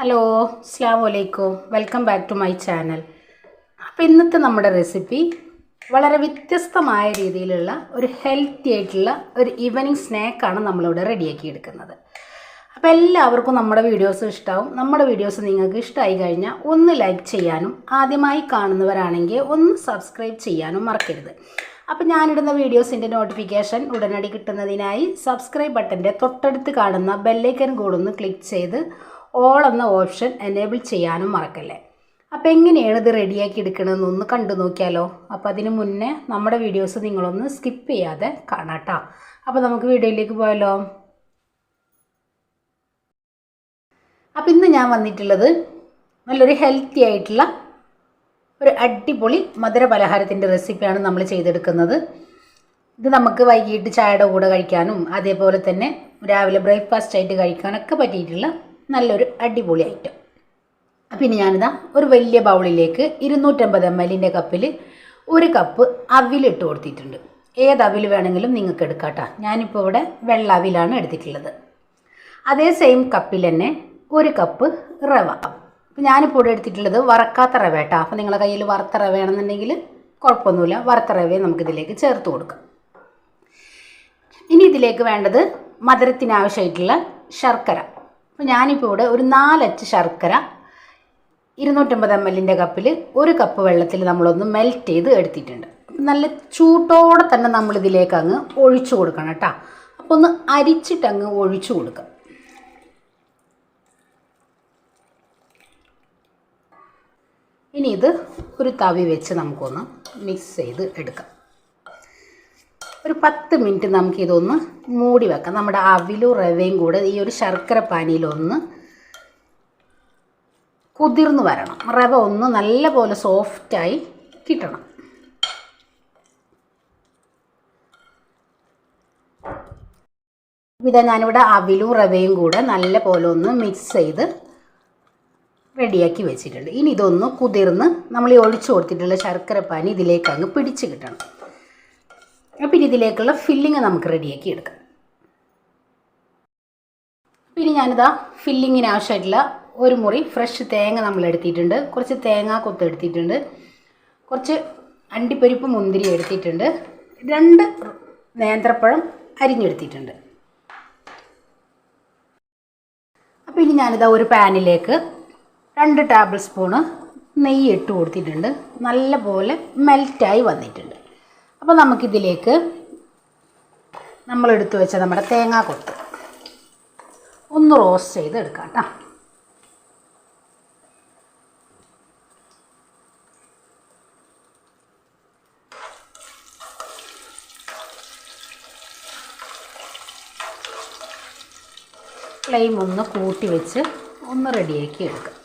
Hello അസ്സാം വലൈക്കും welcome back to my channel. അപ്പോൾ ഇന്നത്തെ നമ്മുടെ റെസിപ്പി വളരെ വ്യത്യസ്തമായ രീതിയിലുള്ള ഒരു ഹെൽത്തി ആയിട്ടുള്ള ഒരു ഈവനിങ് സ്നാക്കാണ് നമ്മളിവിടെ റെഡിയാക്കി എടുക്കുന്നത്. അപ്പോൾ എല്ലാവർക്കും നമ്മുടെ വീഡിയോസ് ഇഷ്ടമാവും നമ്മുടെ വീഡിയോസ് നിങ്ങൾക്ക് ഇഷ്ടമായി കഴിഞ്ഞാൽ ഒന്ന് ലൈക്ക് ചെയ്യാനും ആദ്യമായി കാണുന്നവരാണെങ്കിൽ ഒന്ന് സബ്സ്ക്രൈബ് ചെയ്യാനും മറക്കരുത്. അപ്പോൾ ഞാനിടുന്ന വീഡിയോസിന്റെ നോട്ടിഫിക്കേഷൻ ഉടനടി കിട്ടുന്നതിനായി സബ്സ്ക്രൈബ് ബട്ടന്റെ തൊട്ടടുത്ത് കാണുന്ന ബെല്ലൈക്കൻ കൂടൊന്ന് ക്ലിക്ക് ചെയ്ത് ഓൾ എന്ന ഓപ്ഷൻ എനേബിൾ ചെയ്യാനും മറക്കല്ലേ. അപ്പോൾ എങ്ങനെയാണ് ഇത് റെഡിയാക്കി എടുക്കണമെന്ന് ഒന്ന് കണ്ടു നോക്കിയാലോ. അപ്പോൾ അതിന് മുന്നേ നമ്മുടെ വീഡിയോസ് നിങ്ങളൊന്ന് സ്കിപ്പ് ചെയ്യാതെ കാണാട്ടോ അപ്പോൾ നമുക്ക് വീഡിയോയിലേക്ക് പോയാലോ. അപ്പോൾ ഇന്ന് ഞാൻ വന്നിട്ടുള്ളത് നല്ലൊരു ഹെൽത്തി ആയിട്ടുള്ള ഒരു അടിപൊളി മധുര പലഹാരത്തിന്റെ റെസിപ്പിയാണ് നമ്മൾ ചെയ്തെടുക്കുന്നത്. ഇത് നമുക്ക് വൈകിട്ട് ചായയുടെ കൂടെ കഴിക്കാനും അതേപോലെ തന്നെ രാവിലെ ബ്രേക്ക്ഫാസ്റ്റ് ആയിട്ട് കഴിക്കാനൊക്കെ പറ്റിയിട്ടുള്ള നല്ലൊരു അടിപൊളി ഐറ്റം പിന്നെ ഞാനിതാ ഒരു വലിയ ബൗളിലേക്ക് ഇരുന്നൂറ്റമ്പത് എം എല്ലിന്റെ കപ്പിൽ ഒരു കപ്പ് അവിലിട്ട് കൊടുത്തിട്ടുണ്ട്. ഏത് അവിൽ വേണമെങ്കിലും നിങ്ങൾക്ക് എടുക്കാം കേട്ടോ ഞാനിപ്പോൾ ഇവിടെ വെള്ള അവിലാണ് എടുത്തിട്ടുള്ളത്. അതേ സെയിം കപ്പിൽ തന്നെ ഒരു കപ്പ് റവ. അപ്പം ഞാനിപ്പോൾ ഇവിടെ എടുത്തിട്ടുള്ളത് വറക്കാത്ത റവ കേട്ടോ അപ്പോൾ നിങ്ങളുടെ കയ്യിൽ വറുത്ത റവ ആണെന്നുണ്ടെങ്കിൽ കുഴപ്പമൊന്നുമില്ല. വറുത്ത റവയെ നമുക്കിതിലേക്ക് ചേർത്ത് കൊടുക്കാം. ഇനി ഇതിലേക്ക് വേണ്ടത് മധുരത്തിനാവശ്യമായിട്ടുള്ള ശർക്കര. അപ്പോൾ ഞാനിപ്പോൾ ഇവിടെ ഒരു നാലച്ച് ശർക്കര ഇരുന്നൂറ്റമ്പത് എം എല്ലിന്റെ കപ്പിൽ ഒരു കപ്പ് വെള്ളത്തിൽ നമ്മളൊന്ന് മെൽറ്റ് ചെയ്ത് എടുത്തിട്ടുണ്ട്. നല്ല ചൂട്ടോടെ തന്നെ നമ്മളിതിലേക്ക് അങ്ങ് ഒഴിച്ചു കൊടുക്കണം കേട്ടോ അപ്പോൾ ഒന്ന് അരിച്ചിട്ട് അങ്ങ് ഒഴിച്ചു കൊടുക്കാം. ഇനി ഇത് ഒരു തവി വെച്ച് നമുക്കൊന്ന് മിക്സ് ചെയ്ത് എടുക്കാം. ഒരു പത്ത് മിനിറ്റ് നമുക്കിതൊന്ന് മൂടി വെക്കാം. നമ്മുടെ അവിലും റവയും കൂടെ ഈ ഒരു ശർക്കര പാനിയിലൊന്ന് കുതിർന്ന് വരണം. റവ ഒന്ന് നല്ല പോലെ സോഫ്റ്റായി കിട്ടണം. ഇതാ ഞാനിവിടെ അവിലും റവയും കൂടെ നല്ല പോലെ ഒന്ന് മിക്സ് ചെയ്ത് റെഡിയാക്കി വെച്ചിട്ടുണ്ട്. ഇനി ഇതൊന്ന് കുതിർന്ന് നമ്മൾ ഈ ഒഴിച്ചു കൊടുത്തിട്ടുള്ള ശർക്കര പാനി ഇതിലേക്ക് അങ്ങ് പിടിച്ച് കിട്ടണം. അപ്പം ഇതിലേക്കുള്ള ഫില്ലിങ് നമുക്ക് റെഡിയാക്കി എടുക്കാം. പിന്നെ ഞാനിതാ ഫില്ലിങ്ങിന് ആവശ്യമായിട്ടുള്ള ഒരു മുറി ഫ്രഷ് തേങ്ങ നമ്മൾ എടുത്തിട്ടുണ്ട്. കുറച്ച് തേങ്ങാ കൊത്ത് എടുത്തിട്ടുണ്ട്. കുറച്ച് അണ്ടിപ്പരിപ്പ് മുന്തിരി എടുത്തിട്ടുണ്ട്. രണ്ട് നേന്ത്രപ്പഴം അരിഞ്ഞെടുത്തിട്ടുണ്ട്. അപ്പോൾ ഇനി ഞാനിതാ ഒരു പാനിലേക്ക് രണ്ട് ടേബിൾ സ്പൂണ് നെയ്യ് ഇട്ട് കൊടുത്തിട്ടുണ്ട്. നല്ലപോലെ മെൽറ്റായി വന്നിട്ടുണ്ട്. അപ്പോൾ നമുക്കിതിലേക്ക് നമ്മൾ എടുത്തു വെച്ച നമ്മുടെ തേങ്ങാ കൊത്ത് ഒന്ന് റോസ്റ്റ് ചെയ്ത് എടുക്കാം കേട്ടോ. ഫ്ലെയിം ഒന്ന് കൂട്ടി വെച്ച് ഒന്ന് റെഡിയാക്കി എടുക്കാം.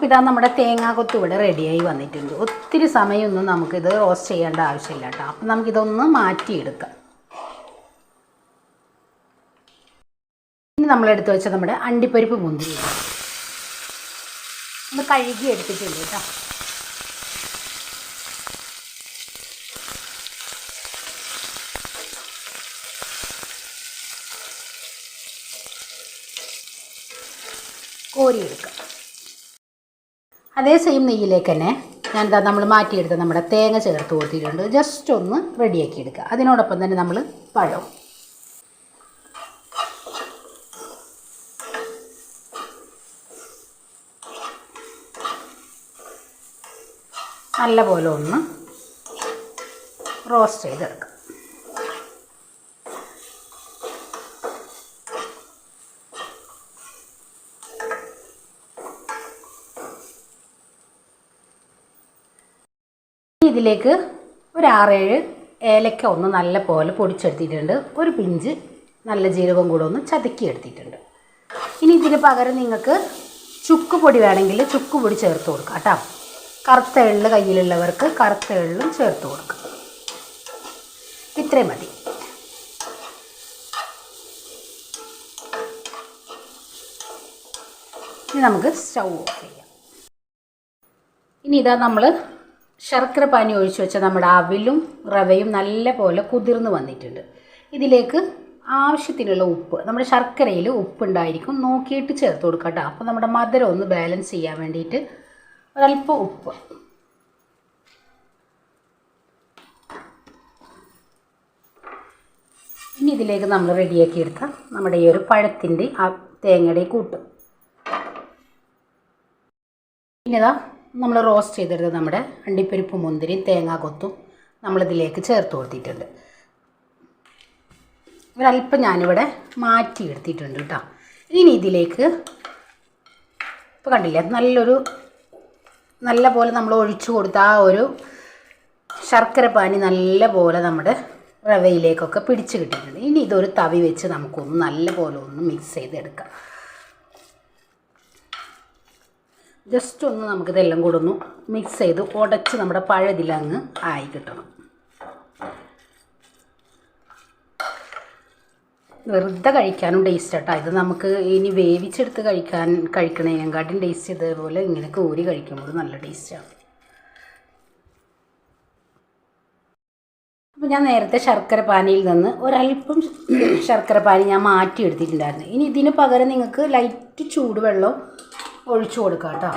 അപ്പോൾ ഇതാ നമ്മുടെ തേങ്ങാക്കൊത്ത് ഇവിടെ റെഡിയായി വന്നിട്ടുണ്ട്. ഒത്തിരി സമയമൊന്നും നമുക്കിത് റോസ്റ്റ് ചെയ്യേണ്ട ആവശ്യമില്ല കേട്ടോ. അപ്പം നമുക്കിതൊന്ന് മാറ്റിയെടുക്കാം. ഇനി നമ്മളെടുത്ത് വെച്ച നമ്മുടെ അണ്ടിപ്പരിപ്പ് മുന്തിരി ഒന്ന് കഴുകി എടുത്തിട്ടുണ്ട് കേട്ടോ. കോരിയെടുക്കാം. അതേ സെയിം നെയ്യിലേക്ക് തന്നെ ഞാനിതാ നമ്മൾ മാറ്റിയെടുത്ത നമ്മുടെ തേങ്ങ ചേർത്ത് കൊടുത്തിട്ടുണ്ട്. ജസ്റ്റ് ഒന്ന് റെഡിയാക്കി എടുക്കുക. അതിനോടൊപ്പം തന്നെ നമ്മൾ പഴം. നല്ലപോലെ ഒന്ന് റോസ്റ്റ് ചെയ്തെടുക്കാം. ഇതിലേക്ക് ഒരു ആറേഴ് ഏലക്ക ഒന്ന് നല്ല പോലെ പൊടിച്ചെടുത്തിട്ടുണ്ട്. ഒരു പിഞ്ച് നല്ല ജീരകം കൂടെ ഒന്ന് ചതുക്കി എടുത്തിട്ടുണ്ട് ഇനി ഇതിന് പകരം നിങ്ങൾക്ക് ചുക്ക് പൊടി വേണമെങ്കിൽ ചുക്ക് പൊടി ചേർത്ത് കൊടുക്കാം കേട്ടോ. കറുത്ത എള്ള് കയ്യിലുള്ളവർക്ക് കറുത്ത എള്ളും ചേർത്ത് കൊടുക്കാം. ഇത്രയും മതി. ഇനി നമുക്ക് സ്റ്റൗ ഓഫ് ചെയ്യാം. ഇനി ഇതാ നമ്മൾ ശർക്കര പാനി ഒഴിച്ച് വെച്ച നമ്മുടെ അവിലും റവയും നല്ല പോലെ കുതിർന്ന് വന്നിട്ടുണ്ട്. ഇതിലേക്ക് ആവശ്യത്തിനുള്ള ഉപ്പ് നമ്മുടെ ശർക്കരയിൽ ഉപ്പുണ്ടായിരിക്കും. നോക്കിയിട്ട് ചേർത്ത് കൊടുക്കുക കേട്ടോ. അപ്പോൾ നമ്മുടെ മധുരം ഒന്ന് ബാലൻസ് ചെയ്യാൻ വേണ്ടിയിട്ട് ഒരല്പം ഉപ്പ്. ഇനി ഇതിലേക്ക് നമ്മൾ റെഡിയാക്കി എടുത്ത നമ്മുടെ ഈ ഒരു പഴത്തിന്റെ ആ തേങ്ങയുടെ കൂട്ട്. ഇനിതാ നമ്മൾ റോസ്റ്റ് ചെയ്തെടുത്ത നമ്മുടെ അണ്ടിപ്പരിപ്പ് മുന്തിരി തേങ്ങാ കൊത്തും നമ്മളിതിലേക്ക് ചേർത്ത് കൊടുത്തിട്ടുണ്ട്. ഒരല്പം ഞാനിവിടെ മാറ്റി എടുത്തിട്ടുണ്ട് കേട്ടോ. ഇനി ഇതിലേക്ക് ഇപ്പോൾ കണ്ടില്ലേ നല്ലൊരു നല്ല പോലെ നമ്മൾ ഒഴിച്ചു കൊടുത്ത ആ ഒരു ശർക്കര പാനി നല്ല പോലെ നമ്മുടെ റവയിലേക്കൊക്കെ പിടിച്ച് കിട്ടിയിട്ടുണ്ട്. ഇനി ഇതൊരു തവി വെച്ച് നമുക്കൊന്ന് നല്ല പോലെ ഒന്ന് മിക്സ് ചെയ്തെടുക്കാം. ജസ്റ്റ് ഒന്ന് നമുക്കിതെല്ലാം കൂടെ ഒന്ന് മിക്സ് ചെയ്ത് ഉടച്ച് നമ്മുടെ പഴതിലങ്ങ് ആയി കിട്ടണം. വെറുതെ കഴിക്കാനും ടേസ്റ്റ് കേട്ടോ ഇത് നമുക്ക് ഇനി വേവിച്ചെടുത്ത് കഴിക്കാൻ കഴിക്കണതിനെക്കാട്ടും ടേസ്റ്റ് ഇതേപോലെ ഇങ്ങനെ കോരി കഴിക്കുമ്പോൾ നല്ല ടേസ്റ്റാണ് അപ്പോൾ ഞാൻ നേരത്തെ ശർക്കര പാനിയിൽ നിന്ന് ഒരല്പം ശർക്കര പാനി ഞാൻ മാറ്റി എടുത്തിട്ടുണ്ടായിരുന്നു ഇനി ഇതിന് പകരം നിങ്ങൾക്ക് ലൈറ്റ് ചൂടുവെള്ളം ഒഴിച്ചു കൊടുക്കാം കേട്ടോ.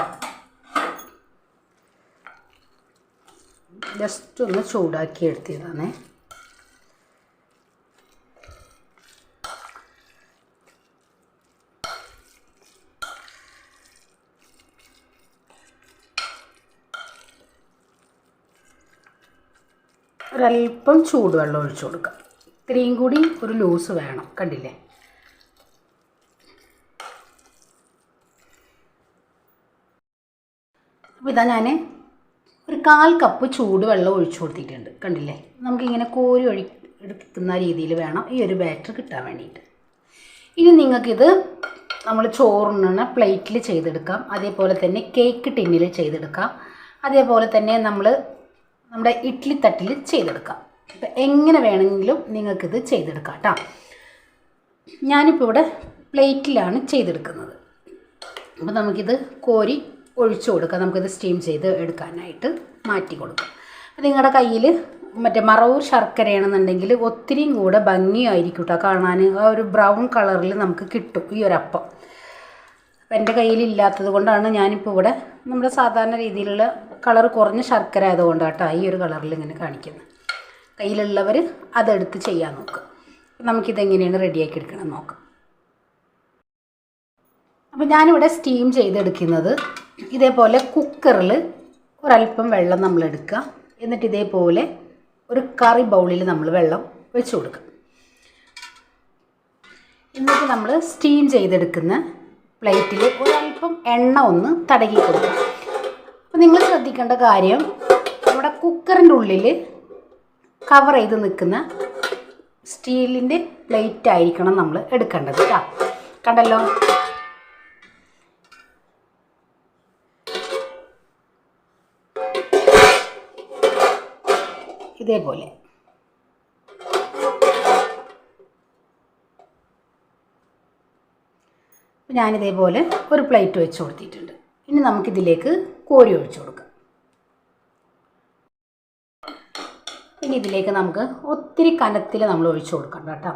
ജസ്റ്റ് ഒന്ന് ചൂടാക്കി എടുത്തിയതാണേ. ഒരല്പം ചൂടുവെള്ളം ഒഴിച്ചു കൊടുക്കുക ഇത്രയും കൂടി ഒരു ലൂസ് വേണം കണ്ടില്ലേ? അപ്പോൾ ഇതാ ഞാൻ ഒരു കാൽ കപ്പ് ചൂടുവെള്ളം ഒഴിച്ചു കൊടുത്തിട്ടുണ്ട്. കണ്ടില്ലേ? നമുക്കിങ്ങനെ കോരി ഒഴി എടുക്കുന്ന രീതിയിൽ വേണം ഈ ഒരു ബാറ്റർ കിട്ടാൻ വേണ്ടിയിട്ട്. ഇനി നിങ്ങൾക്കിത് നമ്മൾ ചോറിന് പ്ലേറ്റിൽ ചെയ്തെടുക്കാം. അതേപോലെ തന്നെ കേക്ക് ടിന്നിൽ ചെയ്തെടുക്കാം. അതേപോലെ തന്നെ നമ്മൾ നമ്മുടെ ഇഡ്ഡലി തട്ടിൽ ചെയ്തെടുക്കാം. അപ്പം എങ്ങനെ വേണമെങ്കിലും നിങ്ങൾക്കിത് ചെയ്തെടുക്കാം കേട്ടോ ഞാനിപ്പോൾ ഇവിടെ പ്ലേറ്റിലാണ് ചെയ്തെടുക്കുന്നത്. അപ്പോൾ നമുക്കിത് കോരി ഒഴിച്ചു കൊടുക്കുക നമുക്കിത് സ്റ്റീം ചെയ്ത് എടുക്കാനായിട്ട് മാറ്റി കൊടുക്കുക നിങ്ങളുടെ കയ്യിൽ മറ്റേ മറവൂർ ശർക്കരയാണെന്നുണ്ടെങ്കിൽ ഒത്തിരിയും കൂടെ ഭംഗിയായിരിക്കും കേട്ടോ കാണാൻ ആ ഒരു ബ്രൗൺ കളറിൽ നമുക്ക് കിട്ടും ഈ ഒരു അപ്പം. എന്റെ എന്റെ കയ്യിലില്ലാത്തത് കൊണ്ടാണ് ഞാനിപ്പോൾ ഇവിടെ നമ്മുടെ സാധാരണ രീതിയിലുള്ള കളർ കുറഞ്ഞ ശർക്കര ആയതുകൊണ്ട് കേട്ടോ ഈ ഒരു കളറിൽ ഇങ്ങനെ കാണിക്കുന്നത്. കയ്യിലുള്ളവർ അതെടുത്ത് ചെയ്യാൻ നോക്കുക നമുക്കിതെങ്ങനെയാണ് റെഡിയാക്കി എടുക്കണം നോക്കാം. അപ്പോൾ ഞാനിവിടെ സ്റ്റീം ചെയ്തെടുക്കുന്നത് ഇതേപോലെ കുക്കറിൽ ഒരല്പം വെള്ളം നമ്മൾ എടുക്കുക എന്നിട്ട് ഇതേപോലെ ഒരു കറി ബൗളിൽ നമ്മൾ വെള്ളം വെച്ച് കൊടുക്കുക. എന്നിട്ട് നമ്മൾ സ്റ്റീം ചെയ്തെടുക്കുന്ന പ്ലേറ്റിൽ ഒരല്പം എണ്ണ ഒന്ന് തടകി കൊടുക്കുക. അപ്പോൾ നിങ്ങൾ ശ്രദ്ധിക്കേണ്ട കാര്യം നമ്മുടെ കുക്കറിന്റെ ഉള്ളിൽ കവർ ചെയ്ത് നിൽക്കുന്ന സ്റ്റീലിന്റെ പ്ലേറ്റ് ആയിരിക്കണം നമ്മൾ എടുക്കേണ്ടത് കേട്ടോ കണ്ടല്ലോ? ഇതേപോലെ. ഞാനിതേപോലെ ഒരു പ്ലേറ്റ് വെച്ച് കൊടുത്തിട്ടുണ്ട്. ഇനി നമുക്കിതിലേക്ക് കോരി ഒഴിച്ചു കൊടുക്കാം. ഇനി ഇതിലേക്ക് നമുക്ക് ഒത്തിരി കനത്തിൽ നമ്മൾ ഒഴിച്ചു കൊടുക്കണ്ട കേട്ടോ.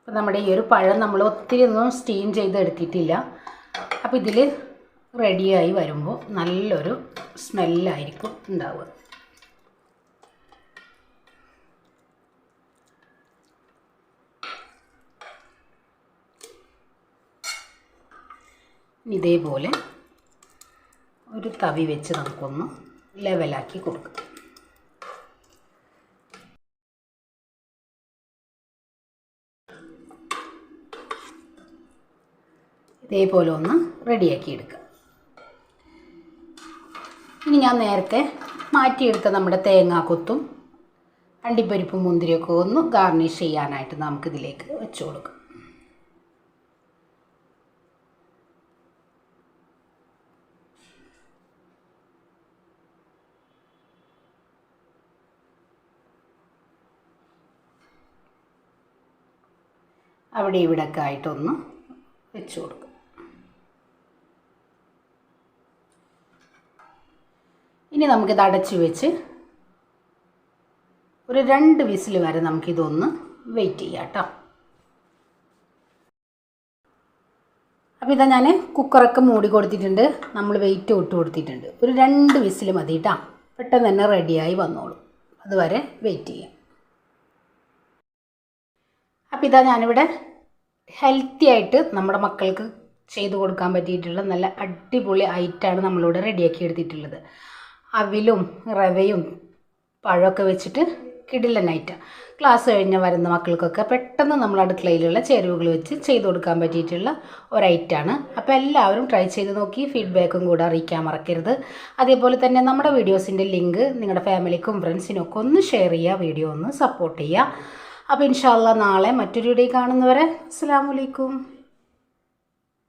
അപ്പം നമ്മുടെ ഈ ഒരു പഴം നമ്മൾ ഒത്തിരി ഒന്നും സ്റ്റീം ചെയ്ത് എടുത്തിട്ടില്ല. അപ്പോൾ ഇതിൽ റെഡിയായി വരുമ്പോൾ നല്ലൊരു സ്മെല്ലായിരിക്കും ഉണ്ടാവുക. ഇതേപോലെ ഒരു തവി വെച്ച് നമുക്കൊന്ന് ലെവലാക്കി കൊടുക്കാം. ഇതേപോലെ ഒന്ന് റെഡിയാക്കി എടുക്കുക ഇനി ഞാൻ നേരത്തെ മാറ്റിയെടുത്ത നമ്മുടെ തേങ്ങാക്കൊത്തും അണ്ടിപ്പരിപ്പും മുന്തിരിയൊക്കെ ഒന്ന് ഗാർണിഷ് ചെയ്യാനായിട്ട് നമുക്കിതിലേക്ക് വെച്ചു കൊടുക്കാം. അവിടെ ഇവിടെയൊക്കെ ആയിട്ടൊന്ന് വെച്ചു കൊടുക്കും. ഇനി നമുക്കിത് അടച്ചു വെച്ച് ഒരു രണ്ട് വിസിൽ വരെ നമുക്കിതൊന്ന് വെയിറ്റ് ചെയ്യാം കേട്ടോ. അപ്പോൾ ഇതാ ഞാൻ കുക്കറൊക്കെ മൂടി കൊടുത്തിട്ടുണ്ട്. നമ്മൾ വെയിറ്റ് ഇട്ട് കൊടുത്തിട്ടുണ്ട്. ഒരു രണ്ട് വിസിൽ മതി കേട്ടോ. പെട്ടെന്ന് തന്നെ റെഡിയായി വന്നോളൂ. അതുവരെ വെയിറ്റ് ചെയ്യാം. അപ്പോൾ ഇതാ ഞാനിവിടെ ഹെൽത്തി ആയിട്ട് നമ്മുടെ മക്കൾക്ക് ചെയ്തു കൊടുക്കാൻ പറ്റിയിട്ടുള്ള നല്ല അടിപൊളി ഐറ്റാണ് നമ്മളിവിടെ റെഡിയാക്കി എടുത്തിട്ടുള്ളത്. അവിലും റവയും പഴമൊക്കെ വെച്ചിട്ട് കിടിലനായിട്ട് ക്ലാസ് കഴിഞ്ഞ് വരുന്ന മക്കൾക്കൊക്കെ പെട്ടെന്ന് നമ്മൾ അടുക്കളയിലുള്ള ചേരുവകൾ വെച്ച് ചെയ്തു കൊടുക്കാൻ പറ്റിയിട്ടുള്ള ഒരൈറ്റാണ്. അപ്പോൾ എല്ലാവരും ട്രൈ ചെയ്ത് നോക്കി ഫീഡ്ബാക്കും കൂടെ അറിയിക്കാൻ മറക്കരുത്. അതേപോലെ തന്നെ നമ്മുടെ വീഡിയോസിന്റെ ലിങ്ക് നിങ്ങളുടെ ഫാമിലിക്കും ഫ്രണ്ട്സിനും ഒക്കെ ഒന്ന് ഷെയർ ചെയ്യുക വീഡിയോ ഒന്ന് സപ്പോർട്ട് ചെയ്യുക. അപ്പോൾ ഇൻഷാല്ല നാളെ മറ്റൊരു വീഡിയോ കാണുന്നവരെ അസ്സാം വലൈക്കും